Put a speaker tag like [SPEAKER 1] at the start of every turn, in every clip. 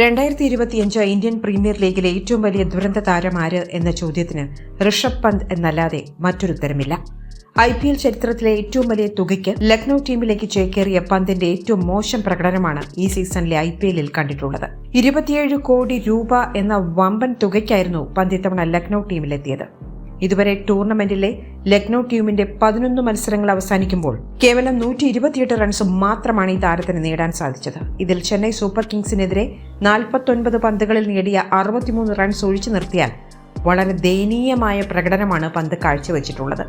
[SPEAKER 1] രണ്ടായിരത്തി ഇരുപത്തിയഞ്ച് Indian premier ലീഗിലെ ഏറ്റവും വലിയ ദുരന്ത താരമാര് എന്ന ചോദ്യത്തിന് ഋഷഭ് പന്ത് എന്നല്ലാതെ മറ്റൊരുത്തരമില്ല. ഐ പി എൽ ചരിത്രത്തിലെ ഏറ്റവും വലിയ തുകയ്ക്ക് ലക്നൌ ടീമിലേക്ക് ചേക്കേറിയ പന്തിന്റെ ഏറ്റവും മോശം പ്രകടനമാണ് ഈ സീസണിലെ ഐ പി എല്ലിൽ കണ്ടിട്ടുള്ളത്. ഇരുപത്തിയേഴ് കോടി രൂപ എന്ന വമ്പൻ തുകയ്ക്കായിരുന്നു പന്ത് ഇത്തവണ ലക്നൌ ടീമിലെത്തിയത്. ഇതുവരെ ടൂർണമെന്റിലെ ലക്നൌ ടീമിന്റെ പതിനൊന്ന് മത്സരങ്ങൾ അവസാനിക്കുമ്പോൾ കേവലം നൂറ്റി ഇരുപത്തിയെട്ട് റൺസ് മാത്രമാണ് ഈ താരത്തിന് നേടാൻ സാധിച്ചത്. ഇതിൽ ചെന്നൈ സൂപ്പർ കിങ്സിനെതിരെ നാൽപ്പത്തൊൻപത് പന്തുകളിൽ നേടിയ അറുപത്തിമൂന്ന് റൺസ് ഒഴിച്ചു നിർത്തിയാൽ വളരെ ദയനീയമായ പ്രകടനമാണ് പന്ത് കാഴ്ചവെച്ചിട്ടുള്ളത്.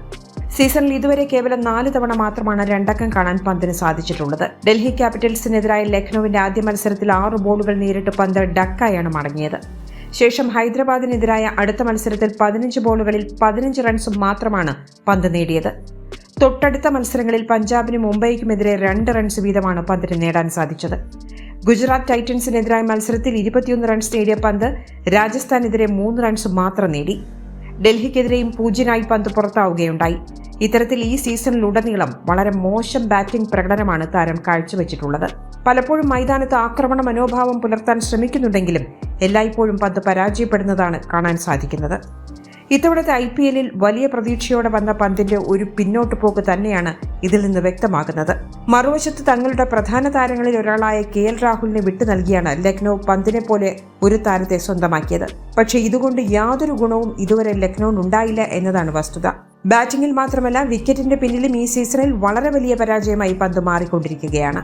[SPEAKER 1] സീസണിൽ ഇതുവരെ കേവലം നാല് തവണ മാത്രമാണ് രണ്ടക്കം കാണാൻ പന്തിന് സാധിച്ചിട്ടുള്ളത്. ഡൽഹി ക്യാപിറ്റൽസിനെതിരായ ലക്നൌവിന്റെ ആദ്യ മത്സരത്തിൽ ആറ് ബോളുകൾ നേരിട്ട് പന്ത് ഡക്കായാണ് മടങ്ങിയത്. ശേഷം ഹൈദരാബാദിനെതിരായ അടുത്ത മത്സരത്തിൽ പതിനഞ്ച് ബോളുകളിൽ പതിനഞ്ച് റൺസ് മാത്രമാണ് പന്ത് നേടിയത്. തൊട്ടടുത്ത മത്സരങ്ങളിൽ പഞ്ചാബിനും മുംബൈക്കുമെതിരെ രണ്ട് റൺസ് വീതമാണ് പന്തിന് നേടാൻ സാധിച്ചത്. ഗുജറാത്ത് ടൈറ്റൻസിനെതിരായ മത്സരത്തിൽ ഇരുപത്തിയൊന്ന് റൺസ് നേടിയ പന്ത് രാജസ്ഥാനെതിരെ മൂന്ന് റൺസ് മാത്രം നേടി. ഡൽഹിക്കെതിരെയും പൂജ്യനായി പന്ത് പുറത്താവുകയുണ്ടായി. ഇത്തരത്തിൽ ഈ സീസണിലുടനീളം വളരെ മോശം ബാറ്റിംഗ് പ്രകടനമാണ് താരം കാഴ്ചവെച്ചിട്ടുള്ളത്. പലപ്പോഴും മൈതാനത്ത് ആക്രമണ മനോഭാവം പുലർത്താൻ ശ്രമിക്കുന്നുണ്ടെങ്കിലും എല്ലായ്പ്പോഴും പന്ത് പരാജയപ്പെടുന്നതാണ് കാണാൻ സാധിക്കുന്നത്. ഇത്തവണത്തെ ഐ പി എല്ലിൽ വലിയ പ്രതീക്ഷയോടെ വന്ന പന്തിന്റെ ഒരു പിന്നോട്ട് പോക്ക് തന്നെയാണ് ഇതിൽ നിന്ന് വ്യക്തമാകുന്നത്. മറുവശത്ത് തങ്ങളുടെ പ്രധാന താരങ്ങളിൽ ഒരാളായ കെ എൽ രാഹുലിനെ വിട്ടു നൽകിയാണ് ലക്നൌ പന്തിനെ പോലെ ഒരു താരത്തെ സ്വന്തമാക്കിയത്. പക്ഷേ ഇതുകൊണ്ട് യാതൊരു ഗുണവും ഇതുവരെ ലക്നൌവിനുണ്ടായില്ല എന്നതാണ് വസ്തുത. ബാറ്റിംഗിൽ മാത്രമല്ല വിക്കറ്റിന്റെ പിന്നിലും ഈ സീസണിൽ വളരെ വലിയ പരാജയമായി പന്ത് മാറിക്കൊണ്ടിരിക്കുകയാണ്.